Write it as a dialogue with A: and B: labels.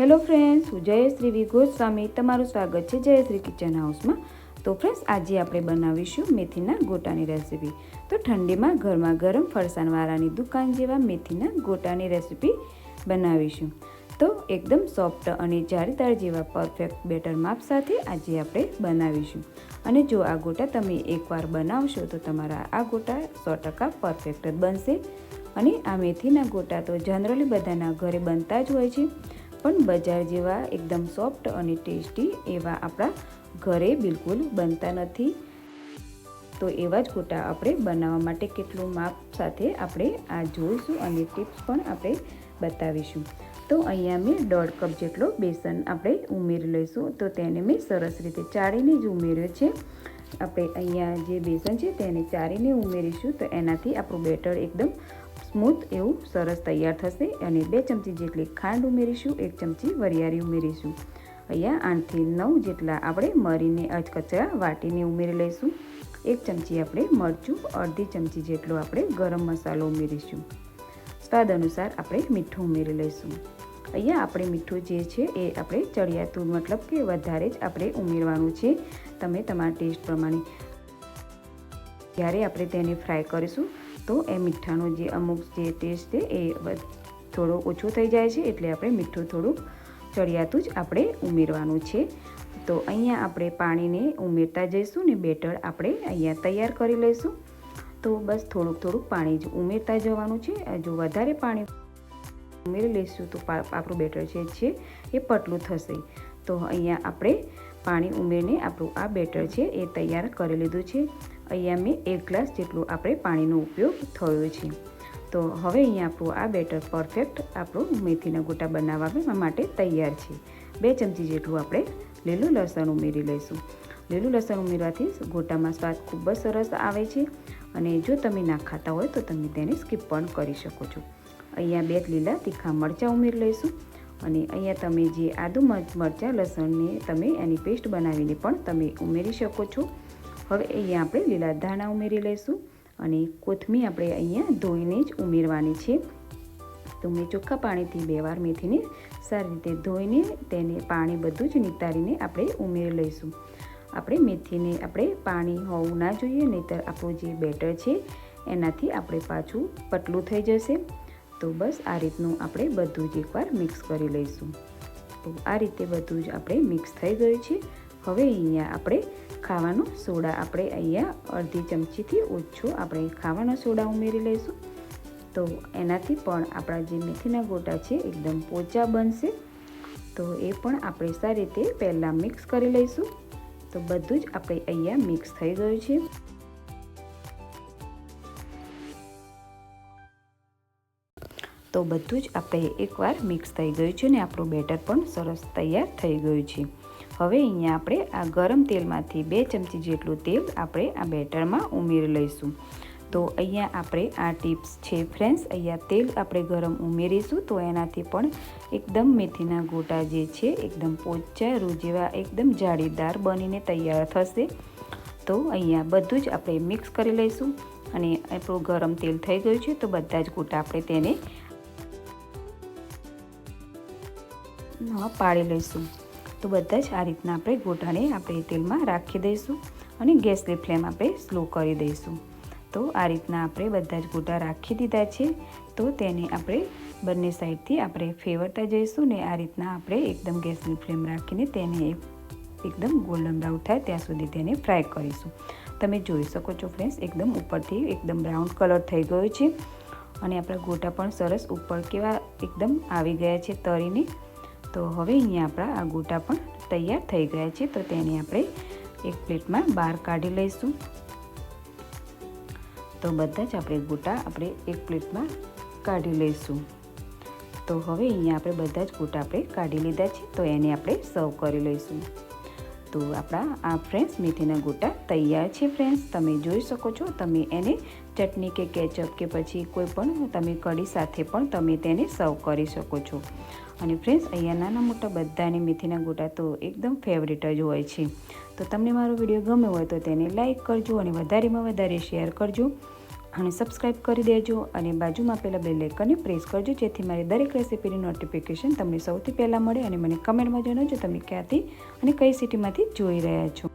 A: Hello friends, હું જયશ્રી વી ગોસ્વામી. તમારું સ્વાગત છે જયશ્રી કિચન હાઉસમાં. તો ફ્રેન્ડ્સ, આજે આપણે બનાવીશું મેથીના ગોટાની રેસીપી. તો ઠંડીમાં ઘરમાં ગરમ ફરસાણવાળાની દુકાન જેવા મેથીના ગોટાની રેસીપી બનાવીશું. તો એકદમ સોફ્ટ અને જારીદાર જેવા પરફેક્ટ બેટર માપ સાથે આજે આપણે બનાવીશું. અને જો આ ગોટા તમે એકવાર બનાવશો, તો તમારા આ ગોટા સો ટકા પરફેક્ટ જ બનશે. અને આ મેથીના ગોટા તો જનરલી બધાના ઘરે બનતા જ હોય છે. પણ બજાર જેવા એકદમ સોફ્ટ અને ટેસ્ટી એવા આપણા ઘરે બિલકુલ બનતા નથી. તો એવા જ ગોટા આપણે બનાવવા માટે કેટલું માપ સાથે આપણે આ જોઈશું અને ટિપ્સ પણ આપણે બતાવીશું. તો અહીંયા મેં દોઢ કપ જેટલો બેસન આપણે ઉમેરી લઈશું. તો તેને મેં સરસ રીતે ચાળીને જ ઉમેર્યો છે. આપણે અહીંયા જે બેસન છે તેને ચાળીને ઉમેરીશું. તો એનાથી આપણું બેટર એકદમ સ્મૂથ એવું સરસ તૈયાર થશે અને બે ચમચી જેટલી ખાંડ ઉમેરીશું, એક ચમચી વરિયાળી ઉમેરીશું. અહીંયા આઠથી નવ જેટલા આપણે મરીને અચકચરા વાટીને ઉમેરી લઈશું. એક ચમચી આપણે મરચું, અડધી ચમચી જેટલો આપણે ગરમ મસાલો ઉમેરીશું. સ્વાદ અનુસાર આપણે મીઠું ઉમેરી લઈશું. અહીંયા આપણે મીઠું જે છે એ આપણે ચડિયાતું, મતલબ કે વધારે જ આપણે ઉમેરવાનું છે. તમે તમારા ટેસ્ટ પ્રમાણે જ્યારે આપણે તેને ફ્રાય કરીશું તો એ મીઠાનો જે અમુક જે ટેસ્ટ છે એ થોડો ઓછો થઈ જાય છે એટલે આપણે મીઠું થોડુંક ચડિયાતું જ આપણે ઉમેરવાનું છે. તો અહીંયા આપણે પાણીને ઉમેરતા જઈશું ને બેટર આપણે અહીંયા તૈયાર કરી લઈશું. તો બસ થોડુંક થોડુંક પાણી જ ઉમેરતા જવાનું છે. જો વધારે પાણી ઉમેરી લઈશું તો આપણું બેટર છે છે એ પતલું થશે. તો અહીંયા આપણે પાણી ઉમેરીને આપણું આ બેટર છે એ તૈયાર કરી લીધું છે. અહીંયા મેં એક ગ્લાસ જેટલું આપણે પાણીનો ઉપયોગ થયો છે. તો હવે અહીંયા આપણું આ બેટર પરફેક્ટ આપણું મેથીના ગોટા બનાવવા માટે તૈયાર છે. બે ચમચી જેટલું આપણે લીલું લસણ ઉમેરી લઈશું. લીલું લસણ ઉમેરવાથી ગોટામાં સ્વાદ ખૂબ જ સરસ આવે છે અને જો તમે ના ખાતા હોય તો તમે તેને સ્કીપ પણ કરી શકો છો. અહીંયા બે લીલા તીખા મરચાં ઉમેરી લઈશું. અને અહીંયા તમે જે આદુ મરચાં, લસણને તમે એની પેસ્ટ બનાવીને પણ તમે ઉમેરી શકો છો. હવે અહીંયા આપણે લીલા ધાણા ઉમેરી લઈશું અને કોથમીર આપણે અહીંયા ધોઈને જ ઉમેરવાની છે. તો મેં ચોખ્ખા પાણીથી બે વાર મેથીને સારી રીતે ધોઈને તેને પાણી બધું જ નિતારીને આપણે ઉમેરી લઈશું. આપણે મેથીને આપણે પાણી હોવું ના જોઈએ, નહીતર આપણું જે બેટર છે એનાથી આપણે પાછું પતલું થઈ જશે. તો બસ આ રીતનું આપણે બધું જ એકવાર મિક્સ કરી લઈશું. તો આ રીતે બધું જ આપણે મિક્સ થઈ ગયું છે. હવે અહીંયા આપણે ખાવાનો સોડા આપણે અહીંયા અડધી ચમચીથી ઓછો આપણે ખાવાનો સોડા ઉમેરી લઈશું. તો એનાથી પણ આપણા જે મેથીના ગોટા છે એકદમ પોચા બનશે. તો એ પણ આપણે સારી રીતે પહેલાં મિક્સ કરી લઈશું. તો બધું જ આપણે અહીંયા મિક્સ થઈ ગયું છે. તો બધું જ આપણે એકવાર મિક્સ થઈ ગયું છે ને આપણું બેટર પણ સરસ તૈયાર થઈ ગયું છે. હવે અહીંયા આપણે આ ગરમ તેલમાંથી બે ચમચી જેટલું તેલ આપણે આ બેટરમાં ઉમેરી લઈશું. તો અહીંયા આપણે આ ટિપ્સ છે ફ્રેન્ડ્સ અહીંયા તેલ આપણે ગરમ ઉમેરીશું તો એનાથી પણ એકદમ મેથીના ગોટા જે છે, એકદમ પોચા રૂ જેવા એકદમ જાળીદાર બનીને તૈયાર થશે. તો અહીંયા બધું જ આપણે મિક્સ કરી લઈશું અને આપણું ગરમ તેલ થઈ ગયું છે તો બધા જ ગોટા આપણે તેને પાડી લઈશું. તો બધા જ આ રીતના આપણે ગોટાને આપણે તેલમાં રાખી દઈશું અને ગેસની ફ્લેમ આપણે સ્લો કરી દઈશું. તો આ રીતના આપણે બધા જ ગોટા રાખી દીધા છે. તો તેને આપણે બંને સાઈડથી આપણે ફેવરતા જઈશું ને આ રીતના આપણે એકદમ ગેસની ફ્લેમ રાખીને તેને એકદમ ગોલ્ડન બ્રાઉન થાય ત્યાં સુધી તેને ફ્રાય કરીશું. તમે જોઈ શકો છો ફ્રેન્ડ્સ, એકદમ ઉપરથી એકદમ બ્રાઉન કલર થઈ ગયો છે. અને આપણા ગોટા પણ સરસ ઉપર કેવા એકદમ આવી ગયા છે તરીને. તો હવે અહીંયા આપણા આ ગોટા પણ તૈયાર થઈ ગયા છે, તો તેને આપણે એક પ્લેટમાં બહાર કાઢી લઈશું. તો બધા જ આપણે ગોટા આપણે એક પ્લેટમાં કાઢી લઈશું. તો હવે અહીંયા આપણે બધા જ ગોટા આપણે કાઢી લીધા છે, તો એને આપણે સર્વ કરી લઈશું. તો આપણા આ ફ્રેન્ડ્સ મેથીના ગોટા તૈયાર છે ફ્રેન્ડ્સ તમે જોઈ શકો છો, તમે એને ચટણી કે કેચઅપ કે પછી કોઈ પણ તમે કઢી સાથે પણ તમે તેને સર્વ કરી શકો છો. અને ફ્રેન્ડ્સ અહીંયા નાના મોટા બધાને મેથીના ગોટા તો એકદમ ફેવરેટ જ હોય છે. તો તમને મારો વીડિયો ગમ્યો હોય તો તેને લાઇક કરજો અને વધારેમાં વધારે શેર કરજો. અને સબસ્ક્રાઈબ કરી દેજો અને બાજુમાં આપેલા બે લેકરને પ્રેસ કરજો, જેથી મારી દરેક રેસીપીની નોટિફિકેશન તમને સૌથી પહેલાં મળે અને મને કમેન્ટમાં જણાવજો તમે ક્યાંથી અને કઈ સિટીમાંથી જોઈ રહ્યા છો.